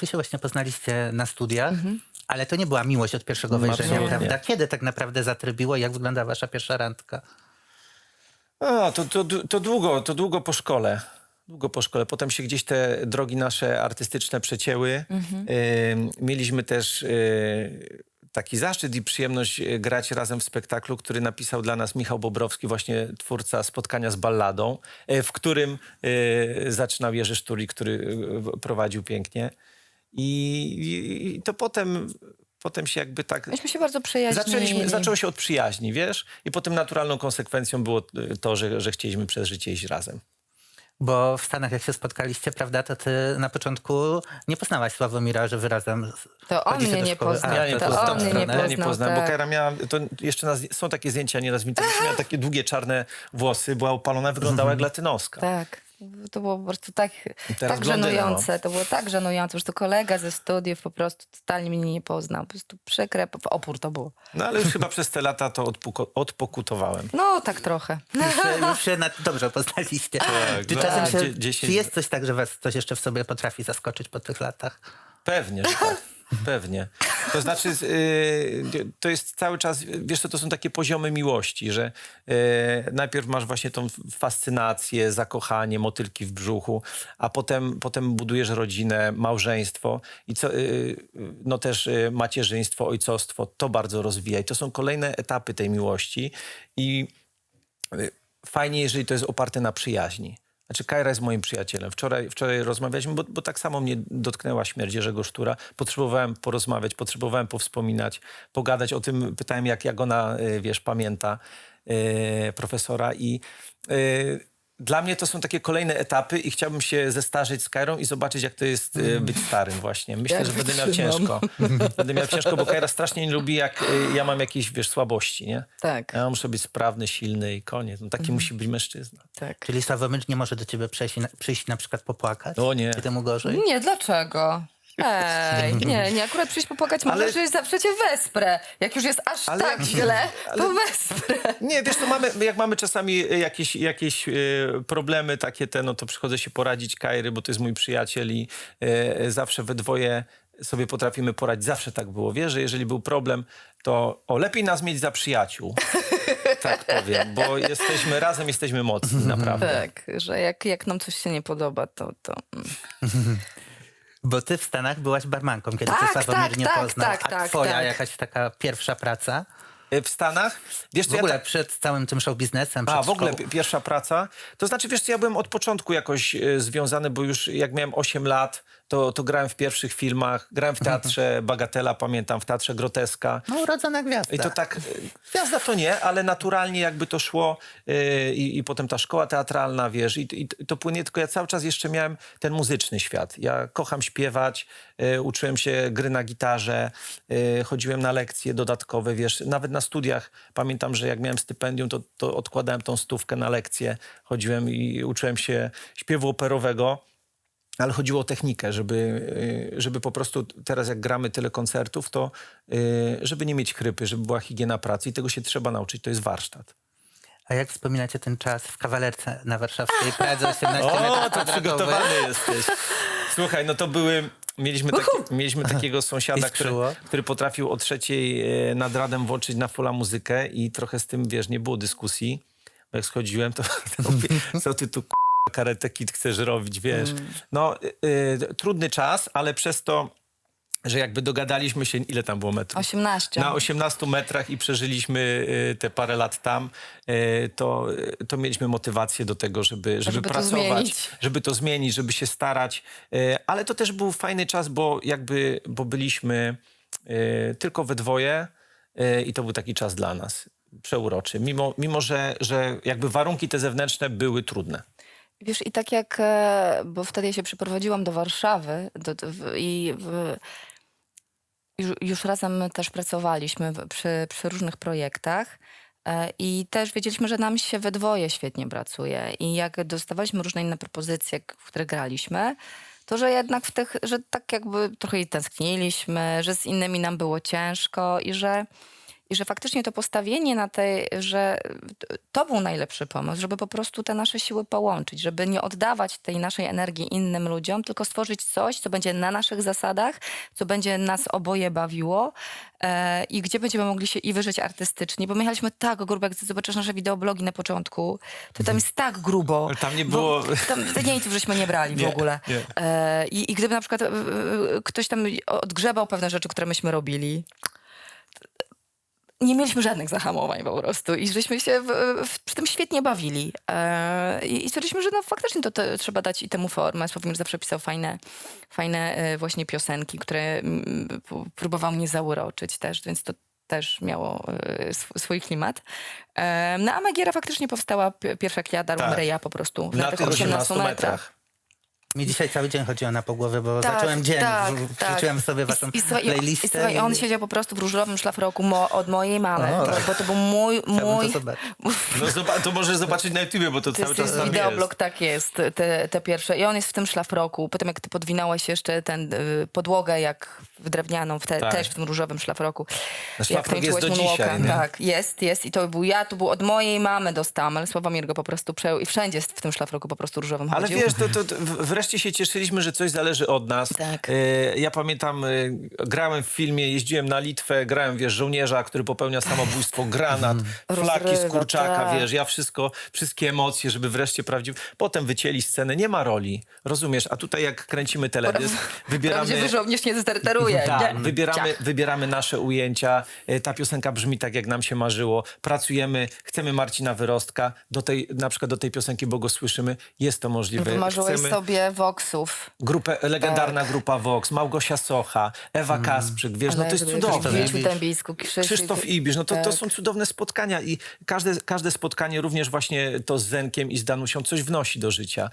Wy się właśnie poznaliście na studiach, ale to nie była miłość od pierwszego wejrzenia, Absolutnie. prawda? Kiedy tak naprawdę zatrybiło i jak wygląda wasza pierwsza randka? A, to, to, to długo, to długo po szkole. Długo po szkole. Potem się gdzieś te drogi nasze artystyczne przecięły. Y, mieliśmy też y, taki zaszczyt i przyjemność y, grać razem w spektaklu, który napisał dla nas Michał Bobrowski, właśnie twórca Spotkania z balladą, y, w którym y, zaczynał Jerzy Sztuli, który y, prowadził pięknie. I, i, to potem, potem się jakby tak Myśmy się bardzo przyjaźnili. Zaczęliśmy, zaczęło się od przyjaźni, wiesz? I potem naturalną konsekwencją było y, to, że, że chcieliśmy przez życie iść razem. Bo w Stanach jak się spotkaliście, prawda, to ty na początku nie poznałaś Sławomira, że wy razem To on mnie nie poznał. Ja nie to poznałem. on mnie nie stronę. Ja nie poznał, poznałem, bo tak. Kajra miała, to jeszcze na, są takie zdjęcia, nieraz w internecie, miała takie długie czarne włosy, była opalona, wyglądała jak latynoska. Tak. To było po prostu tak, tak blondyna, żenujące. To było tak żenujące. Po prostu kolega ze studiów po prostu totalnie mnie nie poznał. Po prostu przykre, opór to było. No ale już chyba przez te lata to odpuko, odpokutowałem. No, tak trochę. Już się, już się na, dobrze poznaliście. czy no, czasem się, czy jest coś tak, że was coś jeszcze w sobie potrafi zaskoczyć po tych latach? Pewnie, że tak. Pewnie. To znaczy, y, to jest cały czas, wiesz co, to są takie poziomy miłości, że y, najpierw masz właśnie tą fascynację, zakochanie, motylki w brzuchu, a potem, potem budujesz rodzinę, małżeństwo i co, y, no też macierzyństwo, ojcostwo, to bardzo rozwija i to są kolejne etapy tej miłości i fajnie, jeżeli to jest oparte na przyjaźni. Znaczy, Kajra jest moim przyjacielem. Wczoraj, wczoraj rozmawialiśmy, bo, bo tak samo mnie dotknęła śmierć Jerzego Sztura. Potrzebowałem porozmawiać, potrzebowałem powspominać, pogadać o tym. Pytałem, jak, jak ona, y, wiesz, pamięta y, profesora i y, dla mnie to są takie kolejne etapy i chciałbym się zestarzeć z Kajrą i zobaczyć, jak to jest y, być starym właśnie. Myślę, Jak że będę miał wytrzymam. ciężko. będę miał ciężko, bo Kajra strasznie nie lubi, jak y, ja mam jakieś, wiesz, słabości, nie? Tak, Ja muszę być sprawny, silny i koniec. No, taki musi być mężczyzna. tak. Czyli Sławomir nie może do ciebie przyjść, i na- przyjść na przykład popłakać? O nie. I temu gorzej? Nie, dlaczego? Ej, nie, nie, akurat przyjść popłakać Ale- ale... możesz zawsze cię wesprę. Jak już jest aż Ale- tak źle, to wesprę. Nie, wiesz, to mamy, jak mamy czasami jakieś, jakieś e, problemy takie te, no to przychodzę się poradzić Kairy, bo to jest mój przyjaciel i e, zawsze we dwoje sobie potrafimy poradzić. Zawsze tak było, wiesz, że jeżeli był problem, to o, lepiej nas mieć za przyjaciół. tak powiem, bo jesteśmy razem, jesteśmy mocni, naprawdę. Tak, że jak, jak nam coś się nie podoba, to... to mm. Bo ty w Stanach byłaś barmanką, kiedy Tak, cię Sławomir tak, nie tak, poznał. tak, A tak, twoja tak. jakaś taka pierwsza praca? E, W Stanach, wiesz W ja ogóle tak- przed całym tym show biznesem, A, w ogóle szkołą. pi- pierwsza praca. To znaczy, wiesz co, ja byłem od początku jakoś e, związany, bo już jak miałem 8 lat, to, to grałem w pierwszich filmach. Grałem w teatrze Bagatela, pamiętam, w teatrze Groteska. No urodzona gwiazda. I to tak, e, gwiazda to nie, ale naturalnie jakby to szło e, i, potem ta szkoła teatralna, wiesz, i, i to płynie, tylko ja cały czas jeszcze miałem ten muzyczny świat. Ja kocham śpiewać, e, uczyłem się gry na gitarze, e, chodziłem na lekcje dodatkowe, wiesz, nawet na studiach pamiętam, że jak miałem stypendium, to, to odkładałem tą stówkę na lekcje, chodziłem i uczyłem się śpiewu operowego. Ale chodziło o technikę, żeby, y, żeby po prostu teraz jak gramy tyle koncertów, to y, żeby nie mieć chrypy, żeby była higiena pracy i tego się trzeba nauczyć, to jest warsztat. A jak wspominacie ten czas w kawalerce na warszawskiej Pradze 18 O, to przygotowany jesteś. Słuchaj, no to były... Mieliśmy, taki, mieliśmy takiego sąsiada, który, który potrafił o trzeciej e, nad radem włączyć na fola muzykę i trochę z tym, wiesz, nie było dyskusji. Bo jak schodziłem, to, to mówię, co ty tu k***a, karetę kit chcesz robić, wiesz. No, y, y, trudny czas, ale przez to, że jakby dogadaliśmy się, ile tam było metrów? 18. Na 18 metrach i przeżyliśmy y, te parę lat tam, y, to, y, to mieliśmy motywację do tego, żeby, żeby, Żeby to pracować, zmienić. żeby to zmienić, żeby się starać. Y, Ale to też był fajny czas, bo jakby, bo byliśmy y, tylko we dwoje y, i to był taki czas dla nas przeuroczy, mimo, mimo że, że jakby warunki te zewnętrzne były trudne. Wiesz, i tak jak, e, bo wtedy ja się przyprowadziłam do Warszawy do, do, w, i w, już, już razem też pracowaliśmy w- przy, przy różnych projektach e, i też wiedzieliśmy, że nam się we dwoje świetnie pracuje. I jak dostawaliśmy różne inne propozycje, w które graliśmy, to że jednak w tych, że tak jakby trochę i tęskniliśmy, że z innymi nam było ciężko i że I że faktycznie to postawienie na tej, że to był najlepszy pomysł, żeby po prostu te nasze siły połączyć, żeby nie oddawać tej naszej energii innym ludziom, tylko stworzyć coś, co będzie na naszych zasadach, co będzie nas oboje bawiło e, i gdzie będziemy mogli się i wyżyć artystycznie, bo my jechaliśmy tak grubo, jak zobaczysz nasze wideoblogi na początku, to tam jest tak grubo. Ale tam nie było- Tam zdjęć żeśmy nie brali w Nie, ogóle. nie. E, i, I gdyby na przykład e, e, ktoś tam odgrzebał pewne rzeczy, które myśmy robili, nie mieliśmy żadnych zahamowań po prostu i żeśmy się w, w, przy tym świetnie bawili. E, I stwierdziliśmy, że no faktycznie to te, trzeba dać i temu formę. Sławomir zawsze pisał fajne, fajne e, właśnie piosenki, które próbował mnie zauroczyć też, więc to też miało e, sw- swój klimat. E, no a Magiera faktycznie powstała pi- pierwsza darłam Tak. Reja po prostu Na tych tych 18 metrach. Mi dzisiaj cały dzień chodziło na pogłowie, bo Tak, zacząłem dzień, tak, w- tak. wrzuciłem sobie I- waszą i, słuchaj, i- playlistę. I, słuchaj, on siedział po prostu w różowym szlafroku mo, od mojej mamy, O, bo, tak. bo to był mój, mój to. No zobacz, to możesz zobaczyć na YouTubie, bo to, To cały jest, czas jest tam wideoblog, jest. tak jest, te, te pierwsze. I on jest w tym szlafroku. Potem jak ty podwinąłeś jeszcze ten y, podłogę jak w drewnianą, w te, Tak. też w tym różowym szlafroku. No szlafrok jest do dzisiaj? Tak, jest, jest. I to był ja, to był od mojej mamy dostałam, ale Sławomir go po prostu przejął i wszędzie w tym szlafroku po prostu różowym Ale chodził. wiesz, to, to, to w- wreszcie się cieszyliśmy, że coś zależy od nas. Tak. E, ja pamiętam, e, grałem w filmie, jeździłem na Litwę, grałem, wiesz, żołnierza, który popełnia samobójstwo, granat, flaki z kurczaka, tak. wiesz, ja wszystko, wszystkie emocje, żeby wreszcie prawdziwie... Potem wycięli scenę, nie ma roli, rozumiesz? A tutaj jak kręcimy teledysk, wybieramy... Prawdziwy żołnierz nie zestarteruje. Tak, wybieramy, Ciach. wybieramy nasze ujęcia. E, Ta piosenka brzmi tak, jak nam się marzyło. Pracujemy, chcemy Marcina Wyrostka. Do tej, na przykład do tej piosenki, bo go słyszymy. Jest to możliwe. Wymarzyłeś Chcemy sobie Voxów. grupę, legendarna Tak. grupa Vox, Małgosia Socha, Ewa Kasprzyk, wiesz, no to jest cudowne. Krzysztof Ibisz. Dębicku, Krzysztof, Krzysztof Ibisz, no to, to tak. są cudowne spotkania i każde, każde spotkanie również właśnie to z Zenkiem i z Danusią coś wnosi do życia.